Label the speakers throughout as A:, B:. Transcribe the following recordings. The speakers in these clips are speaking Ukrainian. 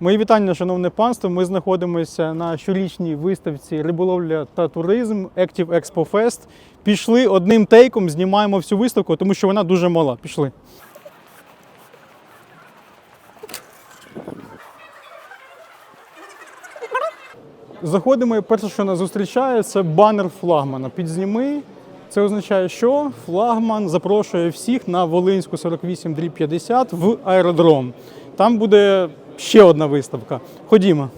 A: Мої вітання, шановне панство. Ми знаходимося на щорічній виставці Риболовля та туризм Active Expo Fest. Пішли одним тейком, знімаємо всю виставку, тому що вона дуже мала. Пішли. Заходимо і перше, що нас зустрічає, це банер флагмана. Підзніми. Це означає, що флагман запрошує всіх на Волинську 48 50 в аеродром. Там буде ще одна виставка. Ходімо.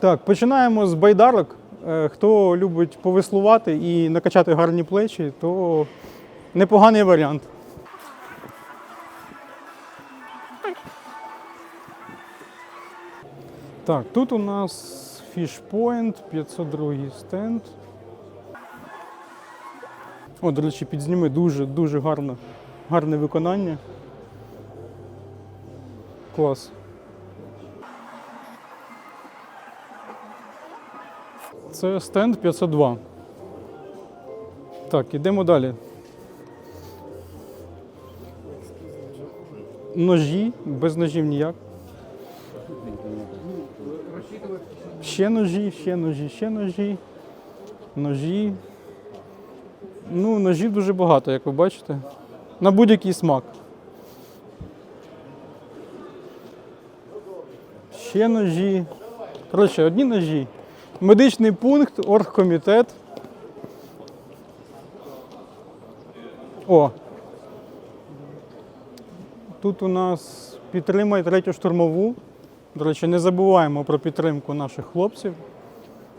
A: Так, починаємо з байдарок. Е, Хто любить повеслувати і накачати гарні плечі, то непоганий варіант. Так, тут у нас фішпоінт, 502 стенд. О, до речі, підзніми дуже дуже гарно, гарне виконання. Клас. Це стенд 502. Так, ідемо далі. Ножі, без ножів ніяк. Ще ножі, ще ножі, ще ножі. Ножі. Ну, ножів дуже багато, як ви бачите. На будь-який смак. Ще ножі. Коротше, одні ножі. Медичний пункт, оргкомітет. О. Тут у нас підтримай третю штурмову. До речі, не забуваємо про підтримку наших хлопців.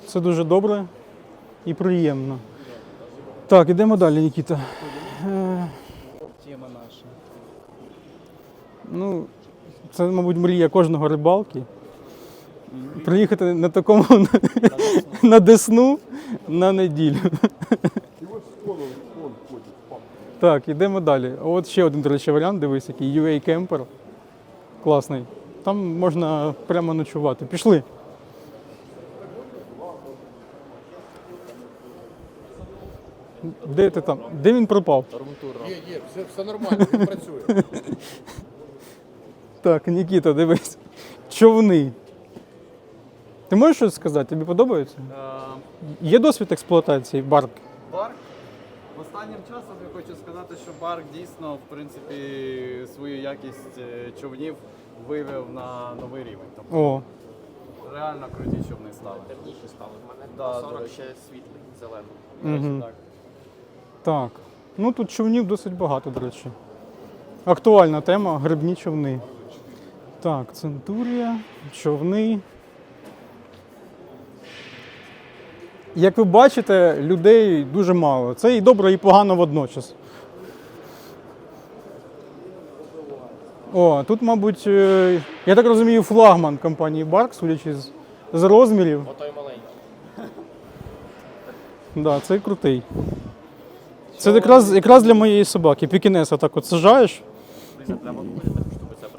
A: Це дуже добре і приємно. Так, ідемо далі, Нікіта. Е,
B: Тема наша.
A: Ну, це, мабуть, мрія кожного рибалки. Приїхати на такому на Десну на неділю. Так, ідемо далі. От ще один, до речі, варіант, дивись, який UA Camper. Класний. Там можна прямо ночувати. Пішли. Де ти там? Де він пропав?
C: Є, є, все, все нормально, він працює.
A: Так, Нікіта, дивись. Човни. Ти можеш щось сказати? Тобі подобається? Є досвід експлуатації барк?
B: Барк. Останнім часом я хочу сказати, що Барк дійсно, в принципі, свою якість е, човнів вивів на новий рівень. Тобто
A: О,
B: реально круті човни стали.
D: Темніші стали. В мене
B: Да,
D: 40 ще світлий, зелений.
A: угу.
B: Так.
A: так. Ну тут човнів досить багато, до речі. Актуальна тема грибні човни. Так, Центурія, човни. Як ви бачите, людей дуже мало. Це і добре, і погано водночас. О, тут, мабуть, е, я так розумію, флагман компанії Барк, судячи з, з розмірів.
D: Отой маленький.
A: Да, цей крутий. Це якраз, якраз для моєї собаки. Пікінеса так от сажаєш.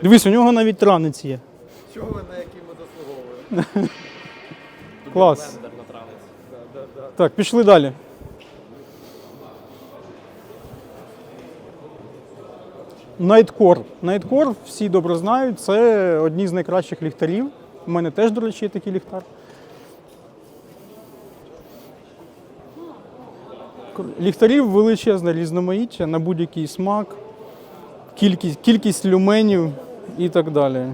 A: Дивись, у нього навіть ранець є.
B: Чого ви на які ми заслуговуємо?
A: Клас. Так, пішли далі. Найткор. Найткор всі добре знають, це одні з найкращих ліхтарів. У мене теж, до речі, є такий ліхтар. Ліхтарів величезне різноманіття на будь-який смак, кількість, кількість люменів і так далі.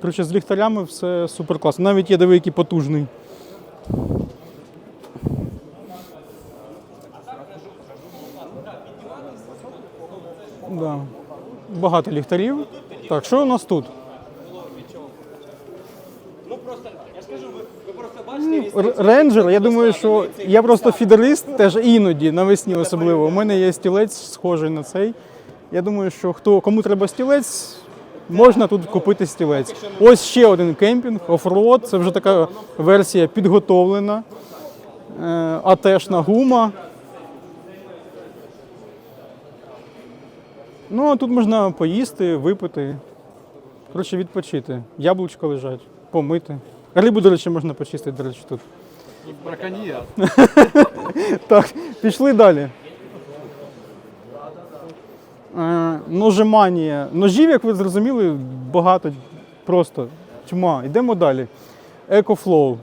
A: Коротше, з ліхтарями все супер класно. Навіть є диви, який потужний. Да. Багато ліхтарів. Так, що у нас тут? Ну, Рейнджер, я думаю, що я просто фідерист теж іноді навесні особливо. У мене є стілець схожий на цей. Я думаю, що хто кому треба стілець, можна тут купити стілець. Ось ще один кемпінг, оффроад. Це вже така версія підготовлена. Е, АТшна гума. Ну, а тут можна поїсти, випити. Коротше, відпочити. Яблучко лежать, помити. Рибу, до речі, можна почистити, до речі, тут.
B: Браконьєр.
A: Так, пішли далі. Е, Ножеманія. Ножів, як ви зрозуміли, багато просто тьма. Йдемо далі. EcoFlow.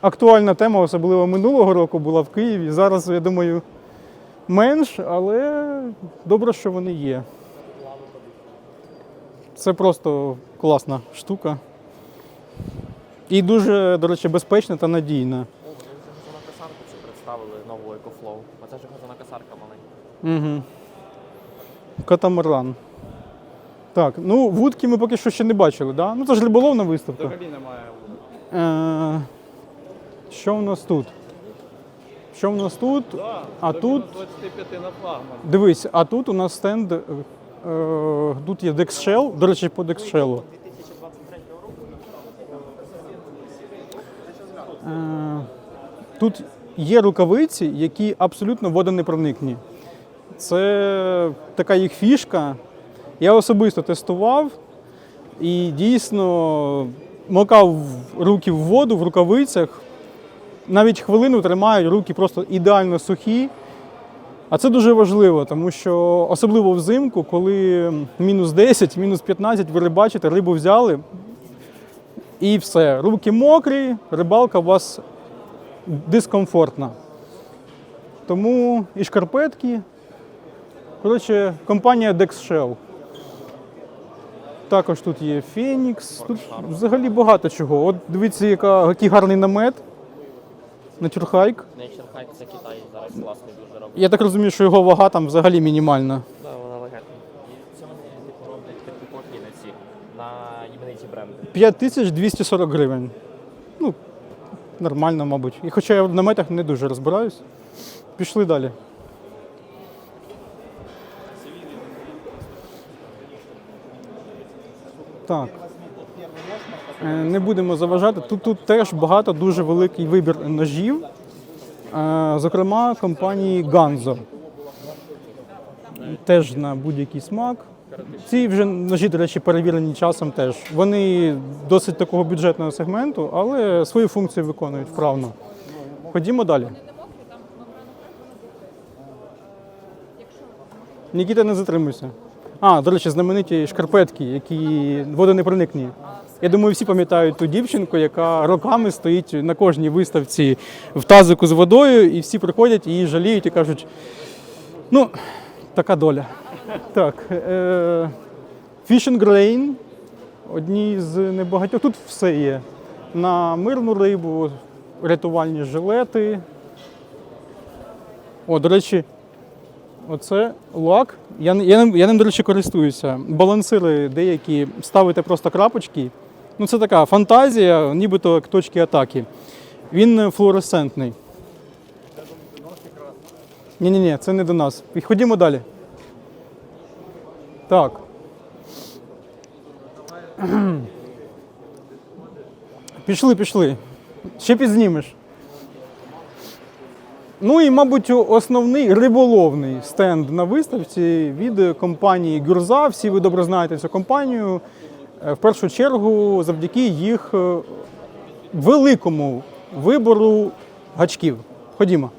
A: Актуальна тема, особливо минулого року, була в Києві. Зараз, я думаю, менш, але добре, що вони є. Це просто класна штука. І дуже, до речі, безпечна та надійна.
D: Газонокосарку це представили нову EcoFlow. Оце ж газонокосарка маленька.
A: Угу. Катамаран. Так, ну вудки ми поки що ще не бачили, да? Ну це ж риболовна виставка.
B: Взагалі немає.
A: Е, що в нас тут? Що в нас тут?
B: Да,
A: А тут-
B: 25 на флагман.
A: Дивись, а тут у нас стенд. Е, е, тут є Dexshell, до речі, по Dexshell. Е, тут є рукавиці, які абсолютно водонепроникні. Це така їх фішка. Я особисто тестував і дійсно макав руки в воду в рукавицях. Навіть хвилину тримають руки просто ідеально сухі. А це дуже важливо, тому що особливо взимку, коли мінус 10, мінус 15, ви рибачите, рибу взяли, і все. Руки мокрі, рибалка у вас дискомфортна. Тому і шкарпетки. Коротше, компанія Dexshell. Також тут є Фенікс. Тут взагалі багато чого. От дивіться, яка, який гарний намет. Натюрхайк.
D: Nature це Китай зараз класний дуже робить.
A: Я так розумію, що його вага там взагалі мінімальна.
D: Да, вона легенда. І це вони типу роблять такі копії на ці, на імениті бренди.
A: 5240 гривень. Ну, нормально, мабуть. І хоча я в наметах не дуже розбираюсь. Пішли далі. Так. Е, Не будемо заважати. Тут, тут теж багато дуже великий вибір ножів. Е, Зокрема, компанії Ganzo. Теж на будь-який смак. Ці вже ножі, до речі, перевірені часом теж. Вони досить такого бюджетного сегменту, але свою функцію виконують вправно. Ходімо далі. Нікіта, не затримуйся. А, до речі, знамениті шкарпетки, які водонепроникні. Я думаю, всі пам'ятають ту дівчинку, яка роками стоїть на кожній виставці в тазику з водою, і всі приходять її жаліють і кажуть: ну, така доля. Так. Е- Fishing Grain. Одні з небагатьох. Тут все є. На мирну рибу, рятувальні жилети. О, до речі, оце лак. Я, я, ним- я ним, до речі, користуюся. Балансири деякі ставите просто крапочки. Ну, це така фантазія, нібито як точки атаки. Він флуоресцентний. Ні-ні-ні, це не до нас. І Ходімо далі. Так. Пішли, пішли. Ще підзнімеш. Ну і, мабуть, основний риболовний стенд на виставці від компанії Гюрза. Всі ви добре знаєте цю компанію. Е, В першу чергу завдяки їх е, великому вибору гачків. Ходімо.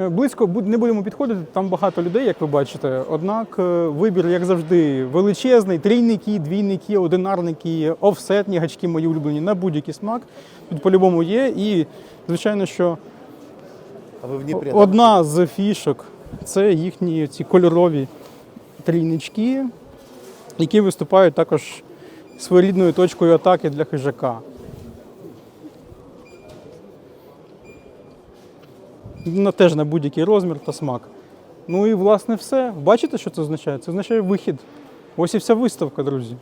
A: Е, Близько не будемо підходити, там багато людей, як ви бачите. Однак е, вибір, як завжди, величезний: трійники, двійники, одинарники, офсетні гачки мої улюблені на будь-який смак. Тут по-любому є. І, звичайно, що
C: А ви в Дніпрі?
A: одна з фішок це їхні ці кольорові трійнички, які виступають також своєрідною точкою атаки для хижака. На, теж на будь-який розмір та смак. Ну і власне все. Бачите, що це означає? Це означає вихід. Ось і вся виставка, друзі.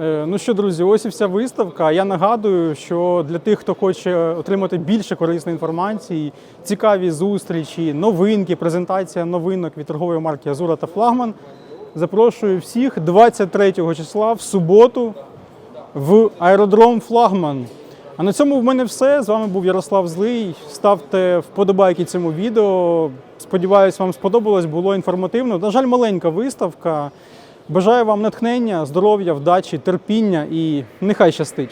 A: Е, Ну що, друзі, ось і вся виставка. Я нагадую, що для тих, хто хоче отримати більше корисної інформації, цікаві зустрічі, новинки, презентація новинок від торгової марки Азура та Флагман. Запрошую всіх 23 числа в суботу в аеродром Флагман. А на цьому в мене все. З вами був Ярослав Злий. Ставте вподобайки цьому відео. Сподіваюсь, вам сподобалось, було інформативно. На жаль, маленька виставка. Бажаю вам натхнення, здоров'я, вдачі, терпіння і нехай щастить.